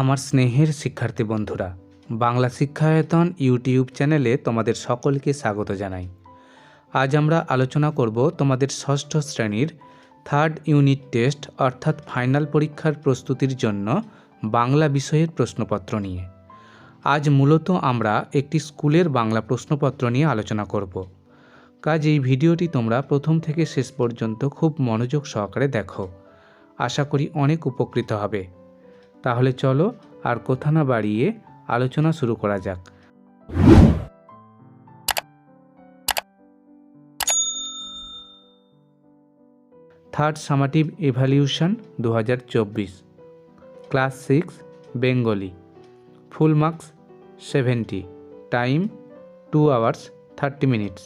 আমার স্নেহের শিক্ষার্থী বন্ধুরা, বাংলা শিক্ষায়তন ইউটিউব চ্যানেলে তোমাদের সকলকে স্বাগত জানাই। আজ আমরা আলোচনা করব তোমাদের ষষ্ঠ শ্রেণির থার্ড ইউনিট টেস্ট অর্থাৎ ফাইনাল পরীক্ষার প্রস্তুতির জন্য বাংলা বিষয়ের প্রশ্নপত্র নিয়ে। আজ মূলত আমরা একটি স্কুলের বাংলা প্রশ্নপত্র নিয়ে আলোচনা করব। কাজ এই ভিডিওটি তোমরা প্রথম থেকে শেষ পর্যন্ত খুব মনোযোগ সহকারে দেখো। আশা করি অনেক উপকৃত হবে। তাহলে চলো আর কথা না বাড়িয়ে আলোচনা শুরু করা যাক। থার্ড সামাটিভ ইভ্যালিউশন দু class six Bengali full marks seventy time two hours thirty minutes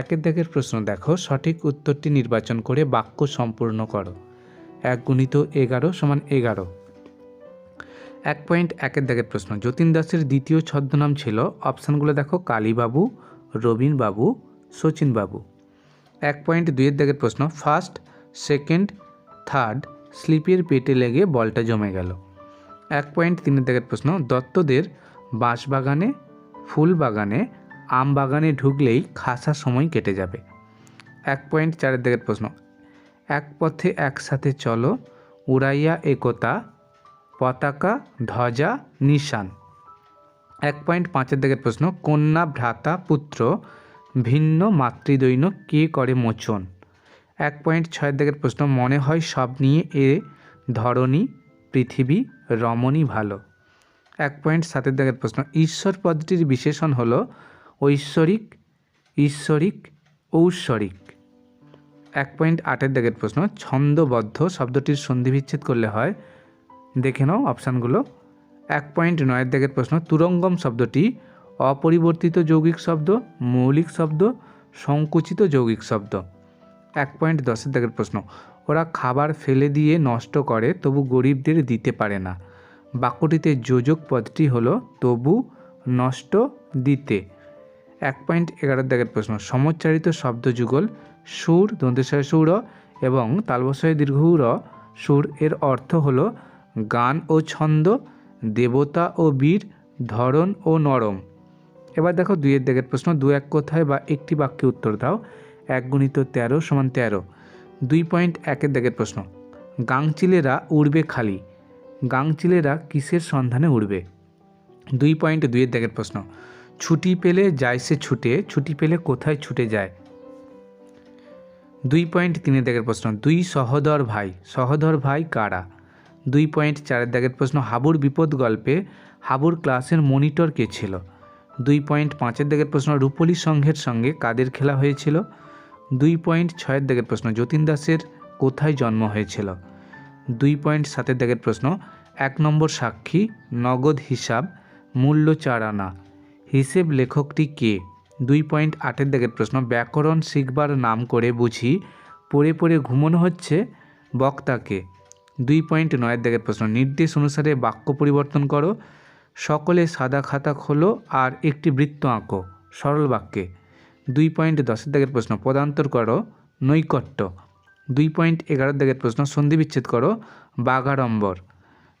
একের দাগের প্রশ্ন দেখো, সঠিক উত্তরটি নির্বাচন করে বাক্য সম্পূর্ণ করো। এক গুণিত এগারো সমান এগারো। এক পয়েন্ট একের দাগের প্রশ্ন। যতীন দাসের দ্বিতীয় ছদ্মনাম ছিল অপশানগুলো দেখো, কালীবাবু, রবীনবাবু, শচীনবাবু। এক পয়েন্ট দুইয়ের দাগের প্রশ্ন, ফার্স্ট, সেকেন্ড, থার্ড, স্লিপের পেটে লেগে বলটা জমে গেল। এক পয়েন্ট তিনের দাগের প্রশ্ন, দত্তদের বাঁশবাগানে ফুল বাগানে আম বাগানে ঢুকলেই খাসা সময় কেটে যাবে। এক পয়েন্ট চারের দিকের প্রশ্ন, এক পথে একসাথে চলো, উড়াইয়া একতা পতাকা, ধ্বজা, নিশান। এক পয়েন্ট পাঁচের দিকের প্রশ্ন, কন্যা ভ্রাতা পুত্র ভিন্ন মাতৃদৈন্য কে করে মোচন? এক পয়েন্ট ছয়ের দিকের প্রশ্ন, মনে হয় সব নিয়ে এ ধরনী পৃথিবী রমণী ভালো। এক পয়েন্ট সাতের দিকের প্রশ্ন, ঈশ্বর পদটির বিশেষণ হল ঐশ্বরিক, ঈশ্বরিক, ঔশ্বরিক। এক পয়েন্ট আটের দাগের প্রশ্ন, ছন্দবদ্ধ শব্দটির সন্ধিবিচ্ছেদ করলে হয় দেখে নাও অপশানগুলো। এক পয়েন্ট নয়ের দাগের প্রশ্ন, তুরঙ্গম শব্দটি অপরিবর্তিত যৌগিক শব্দ, মৌলিক শব্দ, সংকুচিত যৌগিক শব্দ। এক পয়েন্ট দশের দাগের প্রশ্ন, ওরা খাবার ফেলে দিয়ে নষ্ট করে তবু গরিবদের দিতে পারে না। বাক্যটিতে যোজক পদটি হলো, তবু নষ্ট দিতে। এক পয়েন্ট এগারো দাগের প্রশ্ন, সমচ্চারিত শব্দ যুগল, সুর দন্তেশ্বয় সুর এবং তালবসয় দীর্ঘ সুর এর অর্থ হলো গান ও ছন্দ, দেবতা ও বীর ধরন ও নরম। এবার দেখো দুইয়ের দাগের প্রশ্ন, দু এক কোথায় বা একটি বাক্যে উত্তর দাও। এক গুণিত তেরো সমান তেরো। দুই পয়েন্ট একের দাগের প্রশ্ন গাংচিলেরা উড়বে খালি গাংচিলেরা কিসের সন্ধানে উড়বে? দুই পয়েন্ট দুইয়ের দাগের প্রশ্ন, ছুটি পেলে যায় সে ছুটে, ছুটি পেলে কোথায় ছুটে যায়? দুই পয়েন্ট তিনের দাগের প্রশ্ন, দুই সহদর ভাই সহদর ভাই কারা? দুই পয়েন্ট চারের দাগের প্রশ্ন, হাবুর বিপদ গল্পে হাবুর ক্লাসের মনিটর কে ছিল? দুই পয়েন্ট পাঁচের দাগের প্রশ্ন, রূপলী সংঘের সঙ্গে কাদের খেলা হয়েছিল? দুই পয়েন্ট ছয়ের দাগের প্রশ্ন, যতীন দাসের কোথায় জন্ম হয়েছিল? দুই পয়েন্ট সাতের দাগের প্রশ্ন, এক নম্বর সাক্ষী, নগদ হিসাব, মূল্য চার আনা, হিসেব লেখকটি কে? দুই পয়েন্ট আটের দাগের প্রশ্ন, ব্যাকরণ শিখবার নাম করে বুঝি পড়ে পড়ে ঘুমোনো হচ্ছে বক্তাকে। দুই পয়েন্ট নয়ের দাগের প্রশ্ন, নির্দেশ অনুসারে বাক্য পরিবর্তন করো, সকলে সাদা খাতা খোলো আর একটি বৃত্ত আঁকো, সরল বাক্যে। দুই পয়েন্ট দশের দাগের প্রশ্ন, পদান্তর করো, নৈকট্য। দুই পয়েন্ট এগারোর দাগের প্রশ্ন সন্ধি বিচ্ছেদ করো, বাঘাড়ম্বর।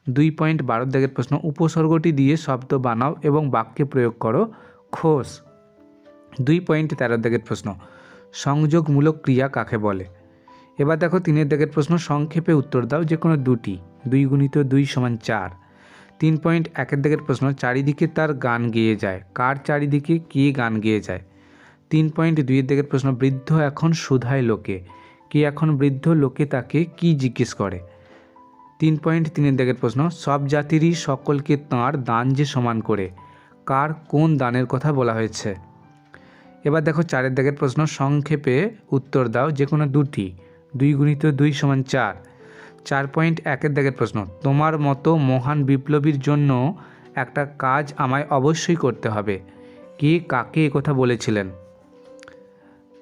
দুই পয়েন্ট বারোর দাগের প্রশ্ন, উপসর্গটি দিয়ে শব্দ বানাও এবং বাক্যে প্রয়োগ করো, খোস। দুই পয়েন্ট তেরোর দাগের প্রশ্ন, সংযোগমূলক ক্রিয়া কাকে বলে? এবার দেখো তিনের দাগের প্রশ্ন, সংক্ষেপে উত্তর দাও, যে কোনো দুটি, দুই গুণিত দুই সমান চার। তিন পয়েন্ট একের দাগের প্রশ্ন, চারিদিকে তার গান গেয়ে যায়। কার চারিদিকে কে গান গেয়ে যায়? তিন পয়েন্ট দুইয়ের দিকের প্রশ্ন, বৃদ্ধ এখন সুধায় লোকে। কে এখন বৃদ্ধ লোকে তাকে কি জিজ্ঞেস করে? তিন পয়েন্ট তিনের দিকের প্রশ্ন, সব জাতিরই সকলকে তাঁর দান যে সমান করে, কার কোন দানের কথা বলা হয়েছে? এবার দেখো চারের দাগের প্রশ্ন, সংক্ষেপে উত্তর দাও, যে কোনো দুটি। দুই গুণিত দুই সমান চার। চার পয়েন্ট একের দাগের প্রশ্ন, তোমার মতো মহান বিপ্লবীর জন্য একটা কাজ আমায় অবশ্যই করতে হবে। কে কাকে কথা বলেছিলেন?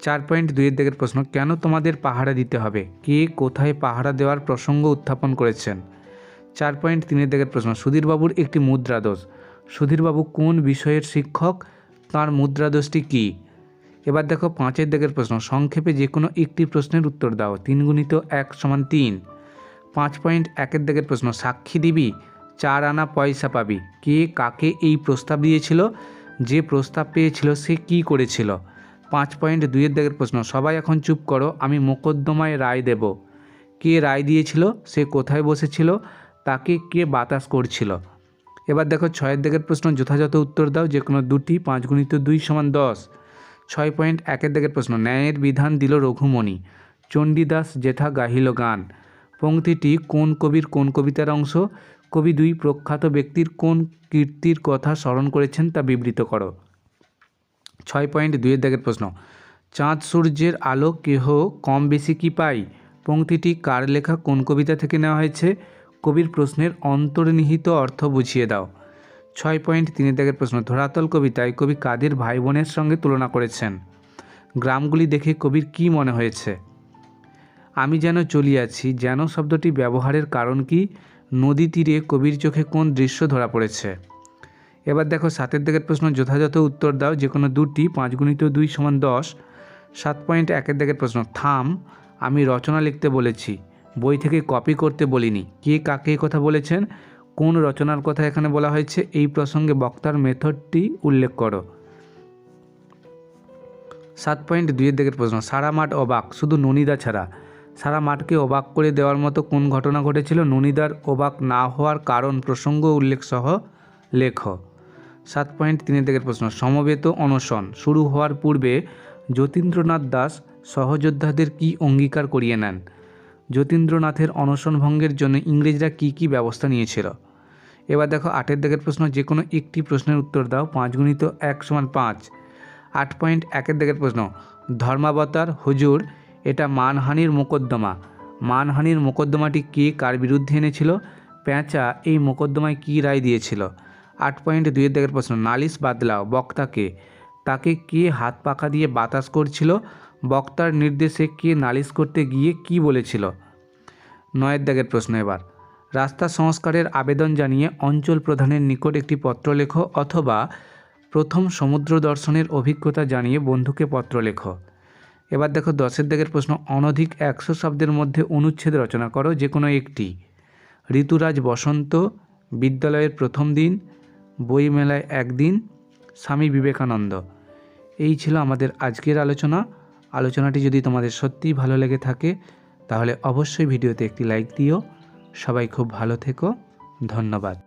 চার পয়েন্ট দুইয়ের দিকের প্রশ্ন, কেন তোমাদের পাহারা দিতে হবে? কে কোথায় পাহারা দেওয়ার প্রসঙ্গ উত্থাপন করেছেন? চার পয়েন্ট তিনের দিকের প্রশ্ন, সুধীরবাবুর একটি মুদ্রাদোষ, সুধীরবাবু কোন বিষয়ের শিক্ষক? তার মুদ্রাদোষটি কী? এবার দেখো পাঁচের দিকের প্রশ্ন, সংক্ষেপে যে কোনো একটি প্রশ্নের উত্তর দাও, তিন গুণিত এক সমান তিন। পাঁচ পয়েন্ট একের দিকের প্রশ্ন, সাক্ষী দিবি, চার আনা পয়সা পাবি। কে কাকে এই প্রস্তাব দিয়েছিল? যে প্রস্তাব পেয়েছিল সে কি করেছিল? পাঁচ পয়েন্ট দুইয়ের দিকের প্রশ্ন, সবাই এখন চুপ করো, আমি মোকদ্দমায় রায় দেব। কে রায় দিয়েছিল? সে কোথায় বসেছিল? তাকে কে বাতাস করছিল? এবার দেখো ছয়ের দিকের প্রশ্ন, যথাযথ উত্তর দাও যে কোনো দুটি, পাঁচ গুণিত দুই সমান দশ। ছয় পয়েন্ট একের দিকের প্রশ্ন, ন্যায়ের বিধান দিল রঘুমণি। চণ্ডীদাস জেঠা গাহিল গান। পংক্তিটি কোন কবির কোন কবিতার অংশ? কবি দুই প্রখ্যাত ব্যক্তির কোন কীর্তির কথা স্মরণ করেছেন তা বিবৃত করো। ছয় পয়েন্ট দুইয়ের দাগের প্রশ্ন, চাঁদ সূর্যের আলো কেহ কম বেশি কি পাই পংক্তিটি কার লেখা কোন কবিতা থেকে নেওয়া হয়েছে? কবির প্রশ্নের অন্তর্নিহিত অর্থ বুঝিয়ে দাও। ছয় পয়েন্ট তিনের দাগের প্রশ্ন। ধরাতল কবিতায় কবি কাদের ভাই বোনের সঙ্গে তুলনা করেছেন? গ্রামগুলি দেখে কবির কি মনে হয়েছে? আমি যেন চলিয়াছি, যেন শব্দটি ব্যবহারের কারণ কি? নদী তীরে কবির চোখে কোন দৃশ্য ধরা পড়েছে? এবার দেখো সাতের দিকের প্রশ্ন, যথাযথ উত্তর দাও যে কোনো দুটি, পাঁচ গুণিত দুই সমান দশ। সাত পয়েন্ট একের দিকের প্রশ্ন, থাম, আমি রচনা লিখতে বলেছি, বই থেকে কপি করতে বলিনি, কে কাকে কথা বলেছেন? কোন রচনার কথা এখানে বলা হয়েছে? এই প্রসঙ্গে বক্তার মেথডটি উল্লেখ করো। সাত পয়েন্ট দুইয়ের দিকের প্রশ্ন, সারা মাঠ অবাক, শুধু ননিদা ছাড়া। সারা মাঠকে অবাক করে দেওয়ার মতো কোন ঘটনা ঘটেছিল? ননিদার অবাক না হওয়ার কারণ, প্রসঙ্গ উল্লেখ সহ লেখ। সাত পয়েন্ট তিনের দিকের প্রশ্ন, সমবেত অনশন, শুরু হওয়ার পূর্বে যতীন্দ্রনাথ দাস সহযোদ্ধাদের কি অঙ্গীকার করিয়ে নেন? যতীন্দ্রনাথের অনশন ভঙ্গের জন্য ইংরেজরা কি কি ব্যবস্থা নিয়েছিল? এবার দেখো আটের দিকের প্রশ্ন যে কোনো একটি প্রশ্নের উত্তর দাও, পাঁচ গুণিত এক সমান পাঁচ। আট পয়েন্ট একের দিকের প্রশ্ন, ধর্মাবতার, হুজুর, এটা মানহানির মোকদ্দমা। মানহানির মোকদ্দমাটি কে, কার বিরুদ্ধে এনেছিল? প্যাঁচা এই মোকদ্দমায় কী রায় দিয়েছিল? আট পয়েন্ট দুইয়ের দিকের প্রশ্ন, নালিশ বাদলাও বক্তাকে তাকে কে হাত পাখা দিয়ে বাতাস করছিল? বক্তার নির্দেশে কে নালিশ করতে গিয়ে কি বলেছিল? নয়ের দাগের প্রশ্ন এবার। রাস্তা সংস্কারের আবেদন জানিয়ে অঞ্চল প্রধানের নিকট একটি পত্র লেখো অথবা প্রথম সমুদ্র দর্শনের অভিজ্ঞতা জানিয়ে বন্ধুকে পত্র লেখো। এবার দেখো দশের দিকের প্রশ্ন, অনধিক একশো শব্দের মধ্যে অনুচ্ছেদ রচনা করো যে কোনো একটি। ঋতুরাজ বসন্ত, বিদ্যালয়ের প্রথম দিন, বইমেলায় একদিন, স্বামী বিবেকানন্দ। এই ছিল আমাদের আজকের আলোচনা। আলোচনাটি যদি তোমাদের সত্যিই ভালো লেগে থাকে, তাহলে অবশ্যই ভিডিওতে একটি লাইক দিও। সবাই খুব ভালো থেকো ধন্যবাদ।